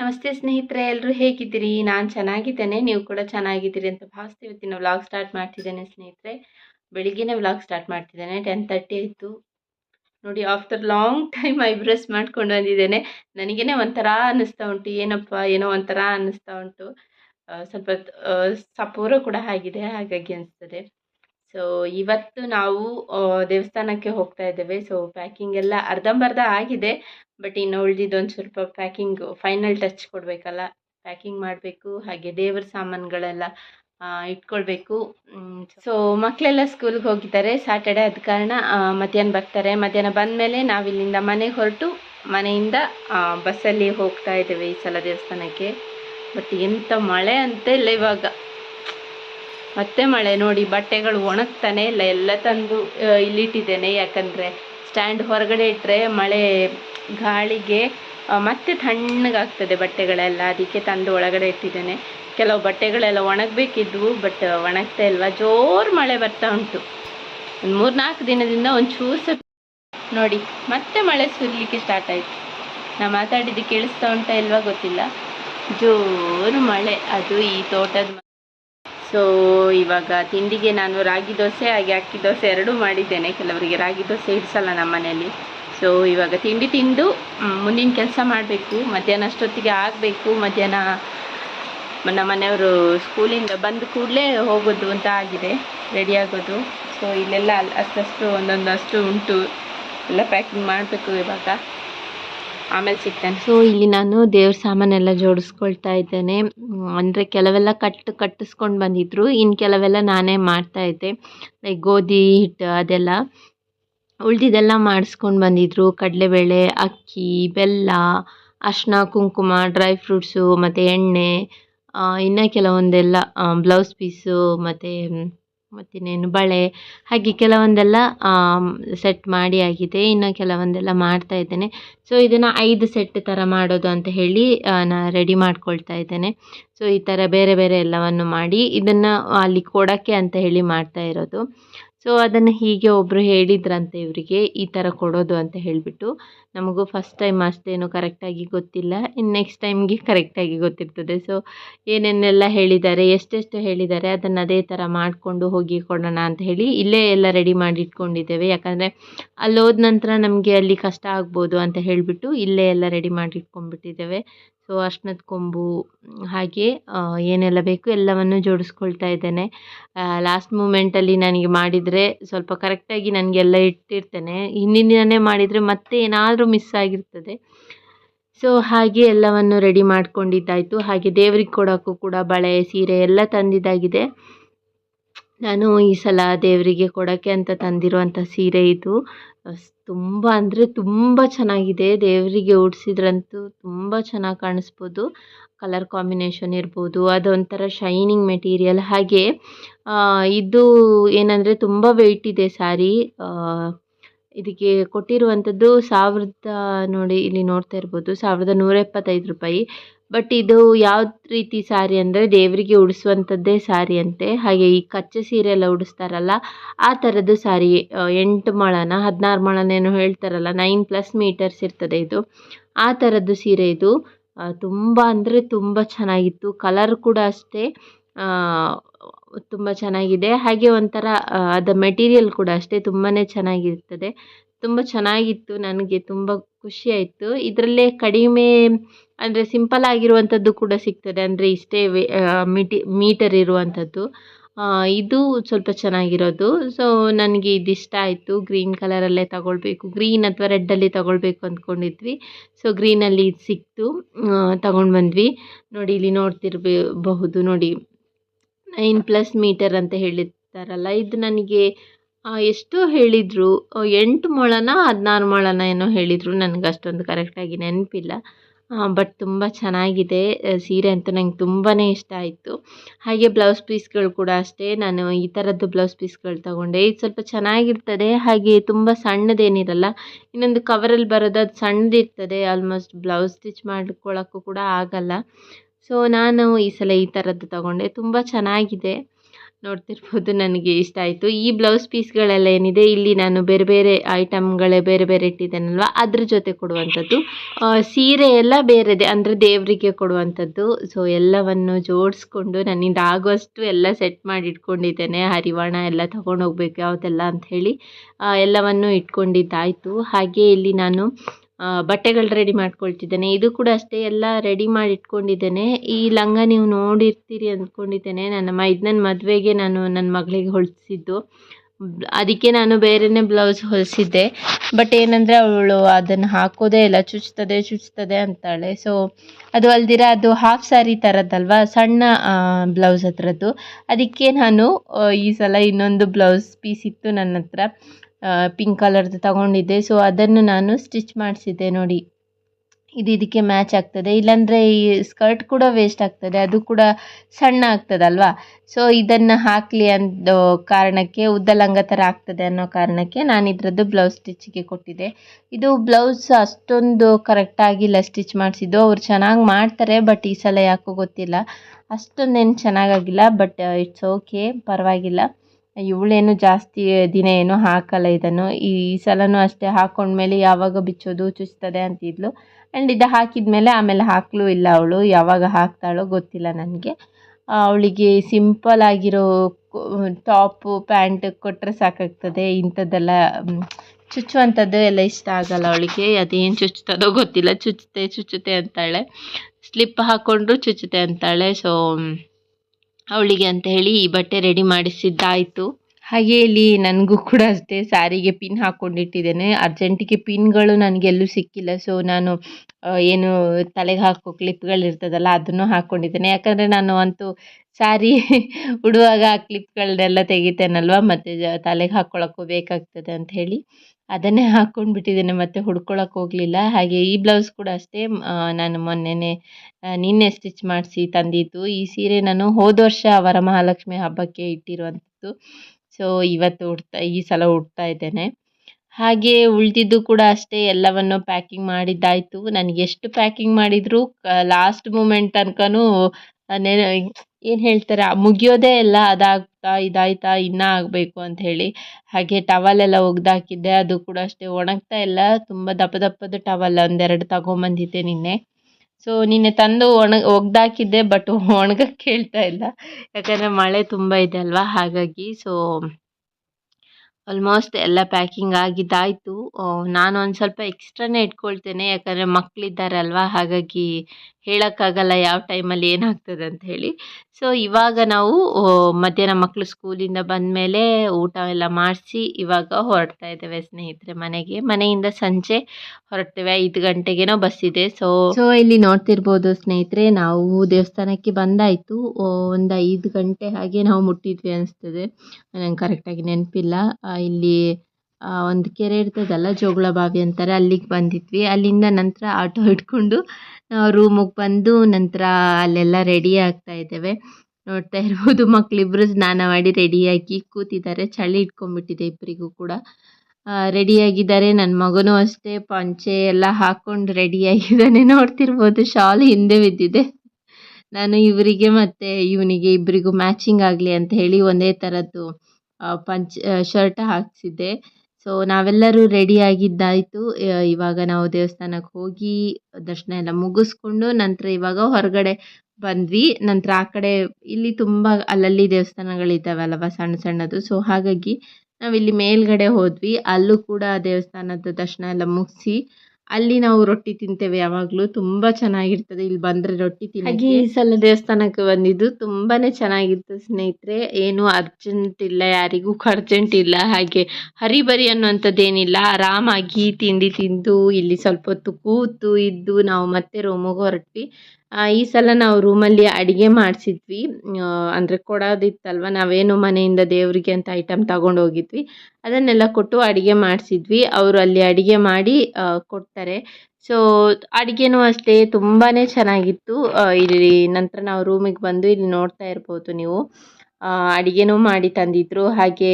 ನಮಸ್ತೆ ಸ್ನೇಹಿತರೆ ಎಲ್ಲರೂ ಹೇಗಿದ್ದೀರಿ? ನಾನು ಚೆನ್ನಾಗಿದ್ದೇನೆ, ನೀವು ಕೂಡ ಚೆನ್ನಾಗಿದ್ದೀರಿ ಅಂತ ಭಾವಿಸ್ತೀವಿ. ಇವತ್ತಿನ ವ್ಲಾಗ್ ಸ್ಟಾರ್ಟ್ ಮಾಡ್ತಿದ್ದೇನೆ ಸ್ನೇಹಿತರೆ. ಬೆಳಿಗ್ಗೆನೇ ವ್ಲಾಗ್ ಸ್ಟಾರ್ಟ್ ಮಾಡ್ತಿದ್ದೇನೆ. ಟೆನ್ ತರ್ಟಿ ಆಯಿತು. ನೋಡಿ after long time I eyebrows ಮಾಡ್ಕೊಂಡು ಬಂದಿದ್ದೇನೆ. ನನಗೇನೆ ಒಂಥರ ಅನ್ನಿಸ್ತಾ ಉಂಟು. ಏನಪ್ಪ, ಏನೋ ಒಂಥರ ಅನ್ನಿಸ್ತಾ ಉಂಟು. ಸ್ವಲ್ಪ ಸಪೂರ ಕೂಡ ಆಗಿದೆ, ಹಾಗಾಗಿ ಅನಿಸ್ತದೆ. ಸೊ ಇವತ್ತು ನಾವು ದೇವಸ್ಥಾನಕ್ಕೆ ಹೋಗ್ತಾ ಇದ್ದೇವೆ. ಸೊ ಪ್ಯಾಕಿಂಗ್ ಎಲ್ಲ ಅರ್ಧಂಬರ್ಧ ಆಗಿದೆ. ಬಟ್ ಇನ್ನು ಉಳಿದಿದ್ದೊಂದು ಸ್ವಲ್ಪ ಪ್ಯಾಕಿಂಗ್ ಫೈನಲ್ ಟಚ್ ಕೊಡಬೇಕಲ್ಲ. ಪ್ಯಾಕಿಂಗ್ ಮಾಡಬೇಕು, ಹಾಗೆ ದೇವರ ಸಾಮಾನುಗಳೆಲ್ಲ ಇಟ್ಕೊಳ್ಬೇಕು. ಸೊ ಮಕ್ಕಳೆಲ್ಲ ಸ್ಕೂಲ್ಗೆ ಹೋಗಿದ್ದಾರೆ. ಸ್ಯಾಟರ್ಡೆ ಆದ ಕಾರಣ ಮಧ್ಯಾಹ್ನ ಬರ್ತಾರೆ. ಮಧ್ಯಾಹ್ನ ಬಂದಮೇಲೆ ನಾವಿಲ್ಲಿಂದ ಮನೆ ಹೊರಟು, ಮನೆಯಿಂದ ಬಸ್ಸಲ್ಲಿ ಹೋಗ್ತಾ ಇದ್ದೇವೆ ಈ ಸಲ ದೇವಸ್ಥಾನಕ್ಕೆ. ಬಟ್ ಎಂಥ ಮಳೆ ಅಂತ ಇಲ್ಲ ಇವಾಗ. ಮತ್ತೆ ಮಳೆ ನೋಡಿ, ಬಟ್ಟೆಗಳು ಒಣಗ್ತಾನೆ ಇಲ್ಲ, ಎಲ್ಲ ತಂದು ಇಲ್ಲಿ ಇಲ್ಲಿಟ್ಟಿದ್ದೇನೆ. ಯಾಕಂದರೆ ಸ್ಟ್ಯಾಂಡ್ ಹೊರಗಡೆ ಇಟ್ಟರೆ ಮಳೆ ಗಾಳಿಗೆ ಮತ್ತೆ ತಣ್ಣಗಾಗ್ತದೆ ಬಟ್ಟೆಗಳೆಲ್ಲ. ಅದಕ್ಕೆ ತಂದು ಒಳಗಡೆ ಇಟ್ಟಿದ್ದೇನೆ. ಕೆಲವು ಬಟ್ಟೆಗಳೆಲ್ಲ ಒಣಗಬೇಕಿದ್ವು ಬಟ್ ಒಣಗ್ತಾ ಇಲ್ವಾ? ಜೋರು ಮಳೆ ಬರ್ತಾ ಉಂಟು. ಒಂದು ಮೂರ್ನಾಲ್ಕು ದಿನದಿಂದ ಒಂದು ಸ, ನೋಡಿ, ಮತ್ತೆ ಮಳೆ ಸುರಿಲಿಕ್ಕೆ ಸ್ಟಾರ್ಟ್ ಆಯಿತು. ನಾ ಮಾತಾಡಿದ್ದು ಕೇಳಿಸ್ತಾ ಉಂಟಾ ಇಲ್ವಾ ಗೊತ್ತಿಲ್ಲ. ಜೋರು ಮಳೆ, ಅದು ಈ ತೋಟದ ಸೊ ಇವಾಗ ತಿಂಡಿಗೆ ನಾನು ರಾಗಿ ದೋಸೆ, ಹಾಗೆ ಅಕ್ಕಿ ದೋಸೆ ಎರಡೂ ಮಾಡಿದ್ದೇನೆ. ಕೆಲವರಿಗೆ ರಾಗಿ ದೋಸೆ ಇಡಿಸಲ್ಲ ನಮ್ಮ ಮನೆಯಲ್ಲಿ ಸೊ ಇವಾಗ ತಿಂಡಿ ತಿಂದು ಮುಂದಿನ ಕೆಲಸ ಮಾಡಬೇಕು. ಮಧ್ಯಾಹ್ನ ಅಷ್ಟೊತ್ತಿಗೆ ಆಗಬೇಕು. ಮಧ್ಯಾಹ್ನ ನಮ್ಮ ಮನೆಯವರು ಸ್ಕೂಲಿಂದ ಬಂದ ಕೂಡಲೇ ಹೋಗೋದು ಅಂತ ಆಗಿದೆ. ರೆಡಿ ಆಗೋದು. ಸೊ ಇಲ್ಲೆಲ್ಲ ಅಷ್ಟಷ್ಟು ಒಂದೊಂದಷ್ಟು ಉಂಟು. ಎಲ್ಲ ಪ್ಯಾಕಿಂಗ್ ಮಾಡಬೇಕು ಇವಾಗ. ಆಮೇಲೆ ಸಿಗ್ತೇನೆ. ಸೊ ಇಲ್ಲಿ ನಾನು ದೇವ್ರ ಸಾಮಾನೆಲ್ಲ ಜೋಡಿಸ್ಕೊಳ್ತಾ ಇದ್ದೇನೆ. ಅಂದರೆ ಕೆಲವೆಲ್ಲ ಕಟ್ಟು ಕಟ್ಟಿಸ್ಕೊಂಡು ಬಂದಿದ್ರು. ಇನ್ನು ಕೆಲವೆಲ್ಲ ನಾನೇ ಮಾಡ್ತಾ ಇದ್ದೆ. ಲೈಕ್ ಗೋಧಿ ಹಿಟ್ಟು ಅದೆಲ್ಲ. ಉಳ್ದಿದ್ದೆಲ್ಲ ಮಾಡಿಸ್ಕೊಂಡು ಬಂದಿದ್ದರು ಕಡಲೆಬೇಳೆ, ಅಕ್ಕಿ, ಬೆಲ್ಲ ಅರಿಶಿನ ಕುಂಕುಮ ಡ್ರೈ ಫ್ರೂಟ್ಸು ಮತ್ತು ಎಣ್ಣೆ ಇನ್ನೂ ಇನ್ನು ಕೆಲವೊಂದೆಲ್ಲ ಬ್ಲೌಸ್ ಪೀಸು ಮತ್ತು, ಮತ್ತಿನ್ನೇನು, ಬಳೆ, ಹಾಗೆ ಕೆಲವೊಂದೆಲ್ಲ ಸೆಟ್ ಮಾಡಿ ಆಗಿದೆ. ಇನ್ನು ಕೆಲವೊಂದೆಲ್ಲ ಮಾಡ್ತಾ ಇದ್ದೇನೆ. ಸೊ ಇದನ್ನು ಐದು ಸೆಟ್ ಥರ ಮಾಡೋದು ಅಂತ ಹೇಳಿ ನಾನು ರೆಡಿ ಮಾಡ್ಕೊಳ್ತಾ ಇದ್ದೇನೆ. ಸೊ ಈ ಥರ ಬೇರೆ ಬೇರೆ ಎಲ್ಲವನ್ನು ಮಾಡಿ, ಇದನ್ನು ಅಲ್ಲಿ ಕೊಡೋಕ್ಕೆ ಅಂತ ಹೇಳಿ ಮಾಡ್ತಾ ಇರೋದು. ಸೊ ಅದನ್ನು ಹೀಗೆ ಒಬ್ಬರು ಹೇಳಿದ್ರಂತೆ ಇವರಿಗೆ ಈ ಥರ ಕೊಡೋದು ಅಂತ ಹೇಳಿಬಿಟ್ಟು. ನಮಗೂ ಫಸ್ಟ್ ಟೈಮ್ ಅಷ್ಟೇನು ಕರೆಕ್ಟಾಗಿ ಗೊತ್ತಿಲ್ಲ. ಇನ್ನು ನೆಕ್ಸ್ಟ್ ಟೈಮ್ಗೆ ಕರೆಕ್ಟಾಗಿ ಗೊತ್ತಿರ್ತದೆ. ಸೊ ಏನೇನೆಲ್ಲ ಹೇಳಿದ್ದಾರೆ, ಎಷ್ಟೆಷ್ಟು ಹೇಳಿದ್ದಾರೆ, ಅದನ್ನು ಅದೇ ಥರ ಮಾಡಿಕೊಂಡು ಹೋಗಿ ಕೊಡೋಣ ಅಂತ ಹೇಳಿ ಇಲ್ಲೇ ಎಲ್ಲ ರೆಡಿ ಮಾಡಿ ಇಟ್ಕೊಂಡಿದ್ದೇವೆ ಯಾಕಂದರೆ ಅಲ್ಲಿ ಹೋದ ನಂತರ ನಮಗೆ ಅಲ್ಲಿ ಕಷ್ಟ ಆಗ್ಬೋದು ಅಂತ ಹೇಳಿಬಿಟ್ಟು ಇಲ್ಲೇ ಎಲ್ಲ ರೆಡಿ ಮಾಡಿ ಇಟ್ಕೊಂಡ್ಬಿಟ್ಟಿದ್ದೇವೆ ಸೊ ಅರ್ಶನದ ಕೊಂಬು, ಹಾಗೆ ಏನೆಲ್ಲ ಬೇಕು ಎಲ್ಲವನ್ನು ಜೋಡಿಸ್ಕೊಳ್ತಾ ಇದ್ದೇನೆ. ಲಾಸ್ಟ್ ಮೂಮೆಂಟಲ್ಲಿ ನನಗೆ ಮಾಡಿದರೆ ಸ್ವಲ್ಪ ಕರೆಕ್ಟಾಗಿ ನನಗೆಲ್ಲ ಇಟ್ಟಿರ್ತೇನೆ. ಹಿಂದಿನ ದಿನವೇ ಮಾಡಿದರೆ ಮತ್ತೆ ಏನಾದರೂ ಮಿಸ್ ಆಗಿರ್ತದೆ. ಸೊ ಹಾಗೆ ಎಲ್ಲವನ್ನು ರೆಡಿ ಮಾಡ್ಕೊಂಡಿದ್ದಾಯಿತು. ಹಾಗೆ ದೇವ್ರಿಗೆ ಕೊಡೋಕ್ಕೂ ಕೂಡ ಬಳೆ, ಸೀರೆ ಎಲ್ಲ ತಂದಿದ್ದಾಗಿದೆ. ನಾನು ಈ ಸಲ ದೇವರಿಗೆ ಕೊಡೋಕ್ಕೆ ಅಂತ ತಂದಿರುವಂಥ ಸೀರೆ ಇದು. ತುಂಬ ಅಂದರೆ ತುಂಬ ಚೆನ್ನಾಗಿದೆ. ದೇವರಿಗೆ ಉಡ್ಸಿದ್ರಂತೂ ತುಂಬ ಚೆನ್ನಾಗಿ ಕಾಣಿಸ್ಬೋದು. ಕಲರ್ ಕಾಂಬಿನೇಷನ್ ಇರ್ಬೋದು, ಅದೊಂಥರ ಶೈನಿಂಗ್ ಮೆಟೀರಿಯಲ್ ಹಾಗೆ ಇದು ಏನಂದರೆ ತುಂಬ ವೆಯ್ಟ್ ಇದೆ ಸ್ಯಾರಿ ಇದಕ್ಕೆ ಕೊಟ್ಟಿರುವಂಥದ್ದು ಸಾವಿರದ ನೋಡಿ ಇಲ್ಲಿ ನೋಡ್ತಾ ಇರ್ಬೋದು ಸಾವಿರದ ನೂರ ಎಪ್ಪತ್ತೈದು ರೂಪಾಯಿ. ಬಟ್ ಇದು ಯಾವ ರೀತಿ ಸ್ಯಾರಿ ಅಂದರೆ ದೇವರಿಗೆ ಉಡಿಸುವಂಥದ್ದೇ ಸ್ಯಾರಿ ಅಂತೆ. ಹಾಗೆ ಈ ಕಚ್ಚೆ ಸೀರೆ ಎಲ್ಲ ಉಡಿಸ್ತಾರಲ್ಲ ಆ ಥರದ್ದು ಸ್ಯಾರಿ ಆ, ಎಂಟು ಮಳನ ಹದಿನಾರು ಮೊಳನೇನೋ ಹೇಳ್ತಾರಲ್ಲ ನೈನ್ ಪ್ಲಸ್ ಮೀಟರ್ಸ್ ಇರ್ತದೆ ಇದು. ಆ ಥರದ್ದು ಸೀರೆ ಇದು ತುಂಬ ಅಂದರೆ ತುಂಬ ಚೆನ್ನಾಗಿತ್ತು. ಕಲರ್ ಕೂಡ ಅಷ್ಟೇ ತುಂಬ ಚೆನ್ನಾಗಿದೆ. ಹಾಗೆ ಒಂಥರ ಅದ ಮೆಟೀರಿಯಲ್ ಕೂಡ ಅಷ್ಟೇ ತುಂಬಾ ಚೆನ್ನಾಗಿರ್ತದೆ. ತುಂಬ ಚೆನ್ನಾಗಿತ್ತು, ನನಗೆ ತುಂಬ ಖುಷಿಯಾಯಿತು ಇದರಲ್ಲೇ ಕಡಿಮೆ, ಅಂದರೆ ಸಿಂಪಲ್ ಆಗಿರುವಂಥದ್ದು ಕೂಡ ಸಿಗ್ತದೆ. ಅಂದರೆ ಇಷ್ಟೇ ಮಿಟಿ ಮೀಟರ್ ಇರುವಂಥದ್ದು ಇದು ಸ್ವಲ್ಪ ಚೆನ್ನಾಗಿರೋದು. ಸೊ ನನಗೆ ಇದಿಷ್ಟ ಆಯಿತು. ಗ್ರೀನ್ ಕಲರಲ್ಲೇ ತಗೊಳ್ಬೇಕು. ಗ್ರೀನ್ ಅಥವಾ ರೆಡ್ಡಲ್ಲಿ ತಗೊಳ್ಬೇಕು ಅಂದ್ಕೊಂಡಿದ್ವಿ. ಸೊ ಗ್ರೀನಲ್ಲಿ ಇದು ಸಿಕ್ತು. ತಗೊಂಡು ಬಂದ್ವಿ. ನೋಡಿ, ಇಲ್ಲಿ ನೋಡ್ತಿರ್ಬಹುದು ನೋಡಿ. ನೈನ್ ಪ್ಲಸ್ ಮೀಟರ್ ಅಂತ ಹೇಳಿರ್ತಾರಲ್ಲ, ಇದು ನನಗೆ ಎಷ್ಟು ಹೇಳಿದರು ಎಂಟು ಮೊಳನ ಹದಿನಾರು ಮೊಳನ ಏನೋ ಹೇಳಿದರು, ನನಗೆ ಅಷ್ಟೊಂದು ಕರೆಕ್ಟಾಗಿ ನೆನಪಿಲ್ಲ. ಬಟ್ ತುಂಬ ಚೆನ್ನಾಗಿದೆ ಸೀರೆ ಅಂತೂ ನಂಗೆ ತುಂಬಾ ಇಷ್ಟ ಆಯಿತು. ಹಾಗೆ ಬ್ಲೌಸ್ ಪೀಸ್ಗಳು ಕೂಡ ಅಷ್ಟೇ, ನಾನು ಈ ಥರದ್ದು ಬ್ಲೌಸ್ ಪೀಸ್ಗಳು ತಗೊಂಡೆ. ಇದು ಸ್ವಲ್ಪ ಚೆನ್ನಾಗಿರ್ತದೆ, ಹಾಗೆ ತುಂಬ ಸಣ್ಣದೇನಿರಲ್ಲ, ಇನ್ನೊಂದು ಕವರಲ್ಲಿ ಬರೋದು ಅದು ಸಣ್ಣದಿರ್ತದೆ ಆಲ್ಮೋಸ್ಟ್ ಬ್ಲೌಸ್ ಸ್ಟಿಚ್ ಮಾಡ್ಕೊಳ್ಳೋಕ್ಕೂ ಕೂಡ ಆಗಲ್ಲ. ಸೊ ನಾನು ಈ ಸಲ ಈ ಥರದ್ದು ತಗೊಂಡೆ. ತುಂಬ ಚೆನ್ನಾಗಿದೆ. ನೋಡ್ತಿರ್ಬೋದು ನನಗೆ ಇಷ್ಟ ಆಯಿತು. ಈ ಬ್ಲೌಸ್ ಪೀಸ್ಗಳೆಲ್ಲ ಏನಿದೆ? ಇಲ್ಲಿ ನಾನು ಬೇರೆ ಬೇರೆ ಐಟಮ್ಗಳೇ ಬೇರೆ ಬೇರೆ ಇಟ್ಟಿದ್ದೇನಲ್ವ? ಅದ್ರ ಜೊತೆ ಕೊಡುವಂಥದ್ದು. ಸೀರೆ ಎಲ್ಲ ಬೇರೆದೆ. ಅಂದರೆ ದೇವರಿಗೆ ಕೊಡುವಂಥದ್ದು. ಸೊ ಎಲ್ಲವನ್ನು ಜೋಡಿಸ್ಕೊಂಡು ನನ್ನಿಂದ ಆಗುವಷ್ಟು ಎಲ್ಲ ಸೆಟ್ ಮಾಡಿ ಇಟ್ಕೊಂಡಿದ್ದೇನೆ ಹರಿವಾಣ ಎಲ್ಲ ತೊಗೊಂಡೋಗ್ಬೇಕು ಯಾವುದೆಲ್ಲ ಆ, ಎಲ್ಲವನ್ನು ಇಟ್ಕೊಂಡಿದ್ದಾಯಿತು. ಹಾಗೆ ಇಲ್ಲಿ ನಾನು ಬಟ್ಟೆಗಳು ರೆಡಿ ಮಾಡ್ಕೊಳ್ತಿದ್ದೇನೆ. ಇದು ಕೂಡ ಅಷ್ಟೇ, ಎಲ್ಲ ರೆಡಿ ಮಾಡಿ ಇಟ್ಕೊಂಡಿದ್ದೇನೆ ಈ ಲಂಗ ನೀವು ನೋಡಿರ್ತೀರಿ ಅಂದ್ಕೊಂಡಿದ್ದೇನೆ. ನನ್ನ ಮೈದ್ನನ ಮದುವೆಗೆ ನಾನು ನನ್ನ ಮಗಳಿಗೆ ಹೊಲಿಸಿದ್ದು. ಅದಕ್ಕೆ ನಾನು ಬೇರೆಯೇ ಬ್ಲೌಸ್ ಹೊಲಿಸಿದ್ದೆ. ಬಟ್ ಏನಂದರೆ ಅವಳು ಅದನ್ನು ಹಾಕೋದೇ ಇಲ್ಲ, ಚುಚ್ತದೆ ಚುಚ್ತದೆ ಅಂತಾಳೆ. ಸೊ ಅದು ಅಲ್ದಿರ ಅದು ಹಾಫ್ ಸ್ಯಾರಿ ಥರದ್ದಲ್ವ ಸಣ್ಣ ಬ್ಲೌಸ್ ಹತ್ರದ್ದು ಅದಕ್ಕೆ ನಾನು ಈ ಸಲ ಇನ್ನೊಂದು ಬ್ಲೌಸ್ ಪೀಸ್ ಇತ್ತು ನನ್ನ ಹತ್ರ. ಪಿಂಕ್ ಕಲರ್ದು ತಗೊಂಡಿದ್ದೆ. ಸೊ ಅದನ್ನು ನಾನು ಸ್ಟಿಚ್ ಮಾಡಿಸಿದ್ದೆ ನೋಡಿ. ಇದು ಇದಕ್ಕೆ ಮ್ಯಾಚ್ ಆಗ್ತದೆ. ಇಲ್ಲಾಂದರೆ ಈ ಸ್ಕರ್ಟ್ ಕೂಡ ವೇಸ್ಟ್ ಆಗ್ತದೆ. ಅದು ಕೂಡ ಸಣ್ಣ ಆಗ್ತದಲ್ವಾ? ಸೊ ಇದನ್ನು ಹಾಕಲಿ ಅನ್ನೋ ಕಾರಣಕ್ಕೆ ಉದ್ದ ಲಂಗ ಥರ ಆಗ್ತದೆ ಅನ್ನೋ ಕಾರಣಕ್ಕೆ ನಾನು ಇದರದ್ದು ಬ್ಲೌಸ್ ಸ್ಟಿಚ್ಗೆ ಕೊಟ್ಟಿದ್ದೆ. ಇದು ಬ್ಲೌಸ್ ಅಷ್ಟೊಂದು ಕರೆಕ್ಟಾಗಿಲ್ಲ ಸ್ಟಿಚ್ ಮಾಡಿಸಿದ್ದು. ಅವ್ರು ಚೆನ್ನಾಗಿ ಮಾಡ್ತಾರೆ ಬಟ್ ಈ ಸಲ ಯಾಕೋ ಗೊತ್ತಿಲ್ಲ. ಅಷ್ಟೊಂದೇನು ಚೆನ್ನಾಗಾಗಿಲ್ಲ ಬಟ್ ಇಟ್ಸ್ ಓಕೆ ಪರವಾಗಿಲ್ಲ. ಇವಳೇನು ಜಾಸ್ತಿ ದಿನ ಏನು ಹಾಕಲ್ಲ ಇದನ್ನು. ಈ ಸಲನೂ ಅಷ್ಟೇ ಹಾಕೊಂಡ್ಮೇಲೆ ಯಾವಾಗ ಬಿಚ್ಚೋದು, ಚುಚ್ತದೆ ಅಂತಿದ್ಲು. ಆ್ಯಂಡ್ ಇದು ಹಾಕಿದ ಮೇಲೆ ಆಮೇಲೆ ಹಾಕಲೂ ಇಲ್ಲ ಅವಳು. ಯಾವಾಗ ಹಾಕ್ತಾಳೋ ಗೊತ್ತಿಲ್ಲ ನನಗೆ. ಅವಳಿಗೆ ಸಿಂಪಲ್ ಆಗಿರೋ ಟಾಪು, ಪ್ಯಾಂಟ್ ಕೊಟ್ಟರೆ ಸಾಕಾಗ್ತದೆ. ಇಂಥದ್ದೆಲ್ಲ ಚುಚ್ಚುವಂಥದ್ದು ಎಲ್ಲ ಇಷ್ಟ ಆಗಲ್ಲ ಅವಳಿಗೆ. ಅದೇನು ಚುಚ್ತದೋ ಗೊತ್ತಿಲ್ಲ. ಚುಚ್ಚುತ್ತೆ ಚುಚ್ಚುತ್ತೆ ಅಂತಾಳೆ. ಸ್ಲಿಪ್ ಹಾಕ್ಕೊಂಡ್ರು ಚುಚ್ಚುತ್ತೆ ಅಂತಾಳೆ. ಸೊ ಅವಳಿಗೆ ಅಂತ ಹೇಳಿ ಈ ಬಟ್ಟೆ ರೆಡಿ ಮಾಡಿಸಿದ್ದಾಯಿತು. ಹಾಗೆ ಇಲ್ಲಿ ನನಗೂ ಕೂಡ ಅಷ್ಟೇ ಸ್ಯಾರಿಗೆ ಪಿನ್ ಹಾಕ್ಕೊಂಡಿಟ್ಟಿದ್ದೇನೆ ಅರ್ಜೆಂಟಿಗೆ ಪಿನ್ಗಳು ನನಗೆಲ್ಲೂ ಸಿಕ್ಕಿಲ್ಲ. ಸೊ ನಾನು ಏನು ತಲೆಗೆ ಹಾಕೋ ಕ್ಲಿಪ್ಗಳು ಇರ್ತದಲ್ಲ, ಅದನ್ನು ಹಾಕ್ಕೊಂಡಿದ್ದೇನೆ ಯಾಕಂದರೆ ನಾನು ಅಂತೂ ಸ್ಯಾರಿ ಉಡುವಾಗ ಆ ಕ್ಲಿಪ್ಗಳನ್ನೆಲ್ಲ ತೆಗಿತೇನಲ್ವ? ಮತ್ತು ತಲೆಗೆ ಹಾಕ್ಕೊಳಕ್ಕೂ ಬೇಕಾಗ್ತದೆ ಅಂತ ಹೇಳಿ. ಅದನ್ನೇ ಹಾಕ್ಕೊಂಡು ಬಿಟ್ಟಿದ್ದೇನೆ ಮತ್ತೆ ಹುಡ್ಕೊಳಕ್ಕೆ ಹೋಗಲಿಲ್ಲ. ಹಾಗೆ ಈ ಬ್ಲೌಸ್ ಕೂಡ ಅಷ್ಟೇ ನಾನು ಮೊನ್ನೆನೇ ನಿನ್ನೆ ಸ್ಟಿಚ್ ಮಾಡಿಸಿ ತಂದಿದ್ದು. ಈ ಸೀರೆ ನಾನು ಹೋದ ವರ್ಷ ವರಮಹಾಲಕ್ಷ್ಮಿ ಹಬ್ಬಕ್ಕೆ ಇಟ್ಟಿರುವಂಥದ್ದು. ಸೊ ಇವತ್ತು ಉಡ್ತಾ, ಈ ಸಲ ಉಡ್ತಾ ಇದ್ದೇನೆ. ಹಾಗೆ ಉಳಿದಿದ್ದು ಕೂಡ ಅಷ್ಟೇ, ಎಲ್ಲವನ್ನು ಪ್ಯಾಕಿಂಗ್ ಮಾಡಿದ್ದಾಯಿತು. ನನಗೆ ಎಷ್ಟು ಪ್ಯಾಕಿಂಗ್ ಮಾಡಿದರೂ ಲಾಸ್ಟ್ ಮೂಮೆಂಟ್ ತನಕನೂ ಏನು ಹೇಳ್ತಾರೆ? ಮುಗಿಯೋದೇ ಇಲ್ಲ, ಅದಾಗ್ತಾ, ಇದಾಯ್ತಾ, ಇನ್ನೂ ಆಗಬೇಕು ಅಂತ ಹೇಳಿ. ಹಾಗೆ ಟವಲೆಲ್ಲ ಒಗ್ದಾಕಿದ್ದೆ, ಅದು ಕೂಡ ಅಷ್ಟೇ. ಒಣಗ್ತಾ ಇಲ್ಲ, ತುಂಬ ದಪ್ಪ ದಪ್ಪದ ಟವಲ್ ಒಂದೆರಡು ತಗೊಂಬಂದಿದ್ದೆ ನಿನ್ನೆ. ಸೊ ನಿನ್ನೆ ತಂದು ಒಣ, ಒಗ್ದಾಕಿದ್ದೆ ಬಟ್ ಒಣಗಕ್ಕೆ ಹೇಳ್ತಾ ಇಲ್ಲ. ಯಾಕಂದರೆ ಮಳೆ ತುಂಬ ಇದೆ ಅಲ್ವಾ? ಹಾಗಾಗಿ ಸೊ ಆಲ್ಮೋಸ್ಟ್ ಎಲ್ಲ ಪ್ಯಾಕಿಂಗ್ ಆಗಿದ್ದಾಯಿತು. ನಾನು ಒಂದು ಸ್ವಲ್ಪ ಎಕ್ಸ್ಟ್ರಾನೇ ಇಟ್ಕೊಳ್ತೇನೆ, ಯಾಕಂದರೆ ಮಕ್ಕಳಿದ್ದಾರೆ ಅಲ್ವಾ? ಹಾಗಾಗಿ ಹೇಳೋಕ್ಕಾಗಲ್ಲ ಯಾವ ಟೈಮಲ್ಲಿ ಏನಾಗ್ತದೆ ಅಂತ ಹೇಳಿ. ಸೊ ಇವಾಗ ನಾವು ಮಧ್ಯಾಹ್ನ ಮಕ್ಕಳು ಸ್ಕೂಲಿಂದ ಬಂದಮೇಲೆ ಊಟ ಎಲ್ಲ ಮಾಡಿಸಿ ಇವಾಗ ಹೊರಡ್ತಾ ಇದ್ದೇವೆ ಸ್ನೇಹಿತರೆ ಮನೆಗೆ. ಮನೆಯಿಂದ ಸಂಜೆ ಹೊರಡ್ತೇವೆ. ಐದು ಗಂಟೆಗೇನೋ ಬಸ್ ಇದೆ. ಸೊ ಸೊ ಇಲ್ಲಿ ನೋಡ್ತಿರ್ಬೋದು ಸ್ನೇಹಿತರೆ. ನಾವು ದೇವಸ್ಥಾನಕ್ಕೆ ಬಂದಾಯಿತು. ಒಂದು ಐದು ಗಂಟೆ ಹಾಗೆ ನಾವು ಮುಟ್ಟಿದ್ವಿ ಅನಿಸ್ತದೆ. ನಂಗೆ ಕರೆಕ್ಟಾಗಿ ನೆನಪಿಲ್ಲ. ಇಲ್ಲಿ ಒಂದು ಕೆರೆ ಇರ್ತದಲ್ಲ, ಜೋಗುಳ ಬಾವಿ ಅಂತಾರೆ, ಅಲ್ಲಿಗೆ ಬಂದಿದ್ವಿ. ಅಲ್ಲಿಂದ ನಂತರ ಆಟೋ ಹಿಡ್ಕೊಂಡು ನಾವು ರೂಮಿಗೆ ಬಂದು ನಂತರ ಅಲ್ಲೆಲ್ಲ ರೆಡಿ ಆಗ್ತಾ ಇದ್ದೇವೆ. ನೋಡ್ತಾ ಇರ್ಬೋದು ಮಕ್ಕಳಿಬ್ರು ಸ್ನಾನ ಮಾಡಿ ರೆಡಿಯಾಗಿ ಕೂತಿದ್ದಾರೆ. ಚಳಿ ಇಟ್ಕೊಂಡ್ಬಿಟ್ಟಿದೆ ಇಬ್ಬರಿಗೂ ಕೂಡ. ರೆಡಿಯಾಗಿದ್ದಾರೆ ನನ್ನ ಮಗನೂ ಅಷ್ಟೇ, ಪಂಚೆ ಎಲ್ಲ ಹಾಕ್ಕೊಂಡು ರೆಡಿಯಾಗಿದ್ದಾನೆ ನೋಡ್ತಿರ್ಬೋದು ಶಾಲ್ ಹಿಂದೆ ಬಿದ್ದಿದೆ. ನಾನು ಇವರಿಗೆ ಮತ್ತು ಇವನಿಗೆ ಇಬ್ಬರಿಗೂ ಮ್ಯಾಚಿಂಗ್ ಆಗಲಿ ಅಂತ ಹೇಳಿ ಒಂದೇ ಥರದ್ದು ಪಂಚ್ ಶರ್ಟ್ ಹಾಕ್ಸಿದ್ದೆ. ಸೊ ನಾವೆಲ್ಲರೂ ರೆಡಿ ಆಗಿದ್ದಾಯಿತು. ಇವಾಗ ನಾವು ದೇವಸ್ಥಾನಕ್ಕೆ ಹೋಗಿ ದರ್ಶನ ಎಲ್ಲ ಮುಗಿಸ್ಕೊಂಡು ನಂತರ ಇವಾಗ ಹೊರಗಡೆ ಬಂದ್ವಿ. ನಂತರ ಆ ಕಡೆ ಇಲ್ಲಿ ತುಂಬ ಅಲ್ಲಲ್ಲಿ ದೇವಸ್ಥಾನಗಳಿದ್ದಾವಲ್ಲವ ಸಣ್ಣ ಸಣ್ಣದು. ಸೊ ಹಾಗಾಗಿ ನಾವಿಲ್ಲಿ ಮೇಲ್ಗಡೆ ಹೋದ್ವಿ. ಅಲ್ಲೂ ಕೂಡ ದೇವಸ್ಥಾನದ ದರ್ಶನ ಎಲ್ಲ ಮುಗಿಸಿ ಅಲ್ಲಿ ನಾವು ರೊಟ್ಟಿ ತಿಂತೇವೆ, ಯಾವಾಗಲೂ ತುಂಬಾ ಚೆನ್ನಾಗಿರ್ತದೆ. ಇಲ್ಲಿ ಬಂದ್ರೆ ರೊಟ್ಟಿ ತಿನ್ನಕ್ಕೆ. ಈ ಸಲ ದೇವಸ್ಥಾನಕ್ಕೆ ಬಂದಿದ್ದು ತುಂಬಾನೇ ಚೆನ್ನಾಗಿತ್ತು ಸ್ನೇಹಿತರೆ. ಏನು ಅರ್ಜೆಂಟ್ ಇಲ್ಲ, ಯಾರಿಗೂ ಅರ್ಜೆಂಟ್ ಇಲ್ಲ. ಹಾಗೆ ಹರಿಬರಿ ಅನ್ನುವಂಥದ್ದೇನಿಲ್ಲ. ಆರಾಮಾಗಿ ತಿಂಡಿ ತಿಂದು ಇಲ್ಲಿ ಸ್ವಲ್ಪ ಹೊತ್ತು ಕೂತು ಇದ್ದು ನಾವು ಮತ್ತೆ ರೂಮಿಗೆ ಹೊರಟ್ವಿ. ಈ ಸಲ ನಾವು ರೂಮಲ್ಲಿ ಅಡುಗೆ ಮಾಡಿಸಿದ್ವಿ. ಅಂದರೆ ಕೊಡೋದಿತ್ತಲ್ವ, ನಾವೇನು ಮನೆಯಿಂದ ದೇವರಿಗೆ ಅಂತ ಐಟಮ್ ತಗೊಂಡು ಹೋಗಿದ್ವಿ. ಅದನ್ನೆಲ್ಲ ಕೊಟ್ಟು ಅಡುಗೆ ಮಾಡಿಸಿದ್ವಿ. ಅವರು ಅಲ್ಲಿ ಅಡುಗೆ ಮಾಡಿ ಕೊಡ್ತಾರೆ. ಸೊ ಅಡುಗೆನೂ ಅಷ್ಟೇ ತುಂಬಾ ಚೆನ್ನಾಗಿತ್ತು. ಇಲ್ಲಿ ನಂತರ ನಾವು ರೂಮಿಗೆ ಬಂದು ಇಲ್ಲಿ ನೋಡ್ತಾ ಇರ್ಬೋದು ನೀವು. ಅಡುಗೆನೂ ಮಾಡಿ ತಂದಿದ್ದರು ಹಾಗೆ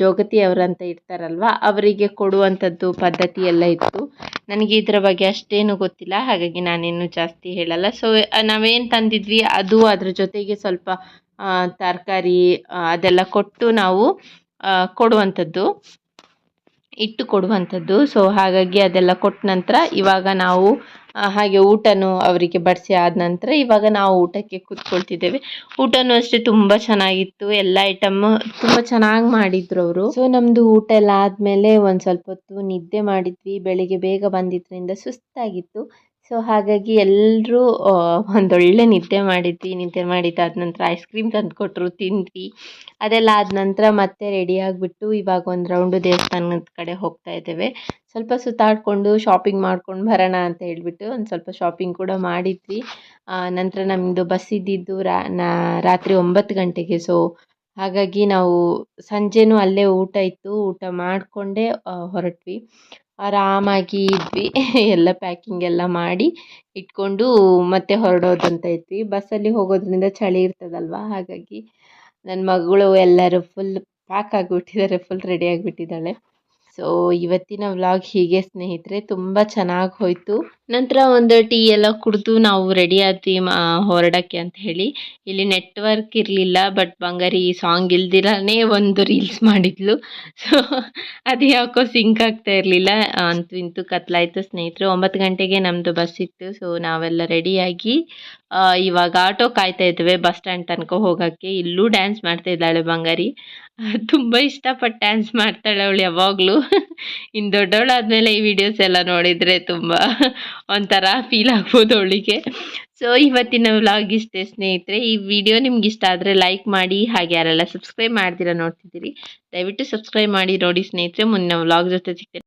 ಜೋಗತಿ ಅವರಂತ ಇರ್ತಾರಲ್ವ, ಅವರಿಗೆ ಕೊಡುವಂಥದ್ದು ಪದ್ಧತಿ ಎಲ್ಲ ಇತ್ತು. ನನಗೆ ಇದರ ಬಗ್ಗೆ ಅಷ್ಟೇನು ಗೊತ್ತಿಲ್ಲ, ಹಾಗಾಗಿ ನಾನೇನು ಜಾಸ್ತಿ ಹೇಳಲ್ಲ. ಸೊ ನಾವೇನು ತಂದಿದ್ವಿ, ಅದು ಅದ್ರ ಜೊತೆಗೆ ಸ್ವಲ್ಪ ತರಕಾರಿ ಅದೆಲ್ಲ ಕೊಟ್ಟು ನಾವು ಕೊಡುವಂಥದ್ದು ಇಟ್ಟು ಕೊಡುವಂಥದ್ದು ಸೊ ಹಾಗಾಗಿ ಅದೆಲ್ಲ ಕೊಟ್ಟ ನಂತರ ಇವಾಗ ನಾವು ಹಾಗೆ ಊಟನೂ ಅವರಿಗೆ ಬಡಿಸಿ ಆದ ನಂತರ ಇವಾಗ ನಾವು ಊಟಕ್ಕೆ ಕೂತ್ಕೊಳ್ತಿದ್ದೇವೆ. ಊಟನೂ ಅಷ್ಟೇ ತುಂಬ ಚೆನ್ನಾಗಿತ್ತು. ಎಲ್ಲ ಐಟಮ್ ತುಂಬ ಚೆನ್ನಾಗಿ ಮಾಡಿದ್ರು ಅವರು. ಸೊ ನಮ್ಮದು ಊಟ ಎಲ್ಲ ಆದಮೇಲೆ ಒಂದು ಸ್ವಲ್ಪ ಹೊತ್ತು ನಿದ್ದೆ ಮಾಡಿದ್ವಿ. ಬೆಳಿಗ್ಗೆ ಬೇಗ ಬಂದಿದ್ದರಿಂದ ಸುಸ್ತಾಗಿತ್ತು. ಸೊ ಹಾಗಾಗಿ ಎಲ್ಲರೂ ಒಂದೊಳ್ಳೆ ನಿದ್ದೆ ಮಾಡಿದ್ವಿ. ನಿದ್ದೆ ಮಾಡಿದ್ದಾದ ನಂತರ ಐಸ್ ಕ್ರೀಮ್ ತಂದು ಕೊಟ್ಟರು ತಿಂದ್ವಿ. ಅದೆಲ್ಲ ಆದ ನಂತರ ಮತ್ತೆ ರೆಡಿ ಆಗಿಬಿಟ್ಟು ಇವಾಗ ಒಂದು ರೌಂಡು ದೇವಸ್ಥಾನದ ಕಡೆ ಹೋಗ್ತಾ ಇದ್ದೇವೆ. ಸ್ವಲ್ಪ ಸುತ್ತಾಡಿಕೊಂಡು ಶಾಪಿಂಗ್ ಮಾಡ್ಕೊಂಡು ಬರೋಣ ಅಂತ ಹೇಳಿಬಿಟ್ಟು ಒಂದು ಸ್ವಲ್ಪ ಶಾಪಿಂಗ್ ಕೂಡ ಮಾಡಿದ್ವಿ. ನಂತರ ನಮ್ಮದು ಬಸ್ ಇದ್ದಿದ್ದು ರಾ ರಾತ್ರಿ ಒಂಬತ್ತು ಗಂಟೆಗೆ. ಸೊ ಹಾಗಾಗಿ ನಾವು ಸಂಜೆನೂ ಅಲ್ಲೇ ಊಟ ಇತ್ತು. ಊಟ ಮಾಡಿಕೊಂಡೇ ಹೊರಟ್ವಿ. ಆರಾಮಾಗಿ ಇದ್ವಿ. ಎಲ್ಲ ಪ್ಯಾಕಿಂಗ್ ಎಲ್ಲ ಮಾಡಿ ಇಟ್ಕೊಂಡು ಮತ್ತೆ ಹೊರಡೋದಂತ ಇದ್ವಿ. ಬಸ್ಸಲ್ಲಿ ಹೋಗೋದ್ರಿಂದ ಚಳಿ ಇರ್ತದಲ್ವಾ? ಹಾಗಾಗಿ ನನ್ನ ಮಗಳು ಎಲ್ಲರೂ ಫುಲ್ ಪ್ಯಾಕ್ ಆಗಿಬಿಟ್ಟಿದ್ದಾರೆ ಫುಲ್ ರೆಡಿ ಆಗಿಬಿಟ್ಟಿದ್ದಾಳೆ ಸೊ ಇವತ್ತಿನ ವ್ಲಾಗ್ ಹೀಗೆ ಸ್ನೇಹಿತರೆ, ತುಂಬ ಚೆನ್ನಾಗಿ ಹೋಯಿತು. ನಂತರ ಒಂದು ಟೀ ಎಲ್ಲ ಕುಡಿದು ನಾವು ರೆಡಿ ಆದ್ವಿ, ಮಾ, ಹೊರಡೋಕ್ಕೆ ಅಂತ ಹೇಳಿ. ಇಲ್ಲಿ ನೆಟ್ವರ್ಕ್ ಇರಲಿಲ್ಲ ಬಟ್ ಬಂಗಾರಿ ಸಾಂಗ್ ಇಲ್ದಿರನೇ ಒಂದು ರೀಲ್ಸ್ ಮಾಡಿದ್ಲು. ಸೊ ಅದು ಯಾಕೋ ಸಿಂಕ್ ಆಗ್ತಾ ಇರಲಿಲ್ಲ. ಅಂತೂ ಇಂತೂ ಕತ್ಲಾಯಿತು ಸ್ನೇಹಿತರು. ಒಂಬತ್ತು ಗಂಟೆಗೆ ನಮ್ಮದು ಬಸ್ ಇತ್ತು. ಸೊ ನಾವೆಲ್ಲ ರೆಡಿಯಾಗಿ ಇವಾಗ ಆಟೋ ಕಾಯ್ತಾ ಇದ್ದೇವೆ ಬಸ್ ಸ್ಟ್ಯಾಂಡ್ ತನಕ ಹೋಗೋಕ್ಕೆ. ಇಲ್ಲೂ ಡ್ಯಾನ್ಸ್ ಮಾಡ್ತಾ ಇದ್ದಾಳೆ ಬಂಗಾರಿ. ತುಂಬ ಇಷ್ಟಪಟ್ಟು ಡ್ಯಾನ್ಸ್ ಮಾಡ್ತಾಳೆ ಅವಳು ಯಾವಾಗಲೂ. ಇನ್ನು ದೊಡ್ಡವಳಾದ್ಮೇಲೆ ಈ ವಿಡಿಯೋಸ್ ಎಲ್ಲ ನೋಡಿದರೆ ತುಂಬ ಒಂಥರ ಫೀಲ್ ಆಗ್ಬೋದು ಅವಳಿಗೆ. ಸೊ ಇವತ್ತಿನ ವ್ಲಾಗ್ ಇಷ್ಟೇ ಸ್ನೇಹಿತರೆ. ಈ ವಿಡಿಯೋ ನಿಮ್ಗೆ ಇಷ್ಟ ಆದರೆ ಲೈಕ್ ಮಾಡಿ, ಹಾಗೆ ಯಾರೆಲ್ಲ ಸಬ್ಸ್ಕ್ರೈಬ್ ಮಾಡ್ತೀರಾ ನೋಡ್ತಿದ್ದೀರಿ, ದಯವಿಟ್ಟು ಸಬ್ಸ್ಕ್ರೈಬ್ ಮಾಡಿ ನೋಡಿ ಸ್ನೇಹಿತರೆ. ಮುಂದಿನ ವ್ಲಾಗ್ ಜೊತೆ ಸಿಗ್ತೇನೆ.